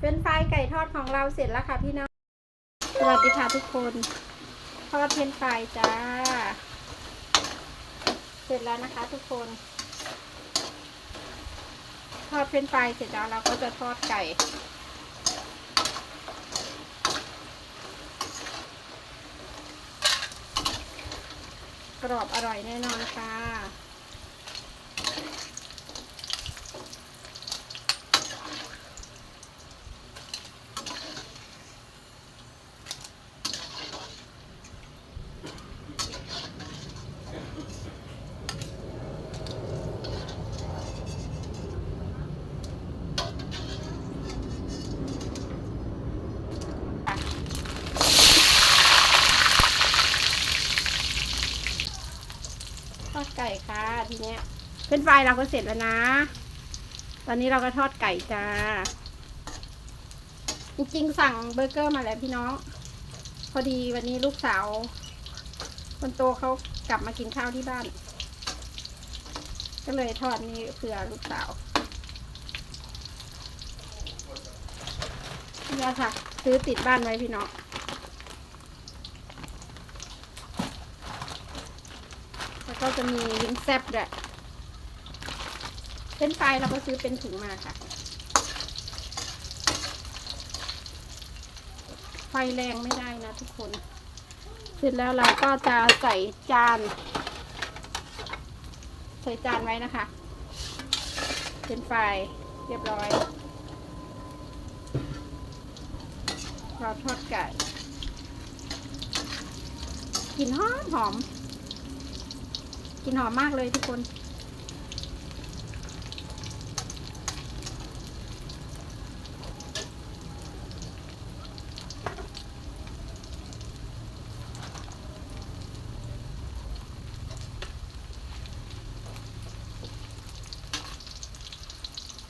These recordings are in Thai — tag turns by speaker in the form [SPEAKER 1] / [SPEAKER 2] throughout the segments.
[SPEAKER 1] เป็นไฟไก่ทอดของเราเสร็จแล้วค่ะพี่น้อง สวัสดีค่ะทุกคน ทอดเป็นไฟจ้า เสร็จแล้วนะคะทุกคน ทอดเป็นไฟเสร็จแล้วเราก็จะทอดไก่ กรอบอร่อยแน่นอนค่ะ ทอดไก่ค่ะทีเนี้ยเป็นไฟรายเราก็เสร็จแล้วนะ ตอนนี้เราก็ทอดไก่จ้า จริงๆ สั่งเบอร์เกอร์มาแล้วพี่น้อง พอดีวันนี้ลูกสาว คนโตเขากลับมากินข้าวที่บ้าน ก็เลยทอดนี้เผื่อลูกสาวนี่ค่ะซื้อติดบ้านไว้พี่น้อง แล้วก็จะมีลิ้นแซบด้วยเป็นไฟเราก็ซื้อเป็นถุงมาค่ะ ไฟแรงไม่ได้นะทุกคน เสร็จแล้วเราก็จะใส่จาน ใส่จานไว้นะคะ เป็นไฟเรียบร้อย เราทอดไก่กลิ่นหอมหอม กลินหอมมากเลยทุกคน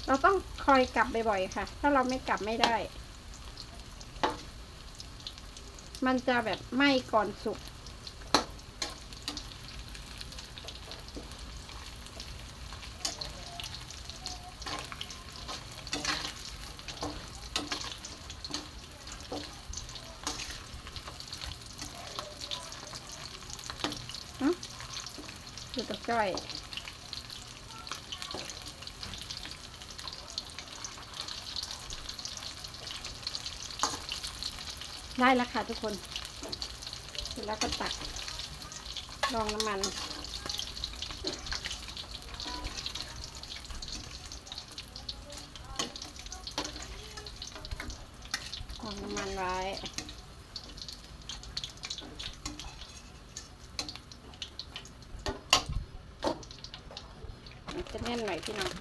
[SPEAKER 1] เราต้องคอยกลับบ่อยๆค่ะ ถ้าเราไม่กลับไม่ได้ มันจะแบบไหม้ก่อนสุก อยู่กับจ้อยได้แล้วค่ะทุกคน เสร็จแล้วก็ตักลองน้ำมันลองน้ำมันไว้ จะแน่นหน่อยพี่น้อง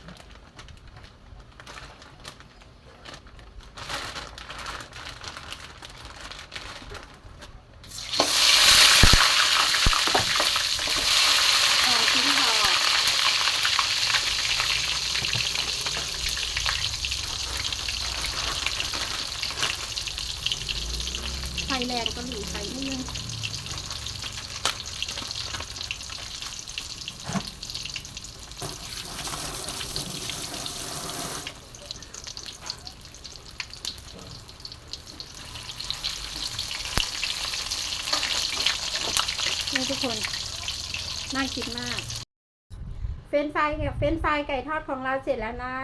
[SPEAKER 1] ไฟแรงก็หลีไฟนิดนึง นี่ทุกคน น่ากินมาก เฟรนฟรายกับเฟรนฟรายไก่ทอดของเราเสร็จแล้วนะ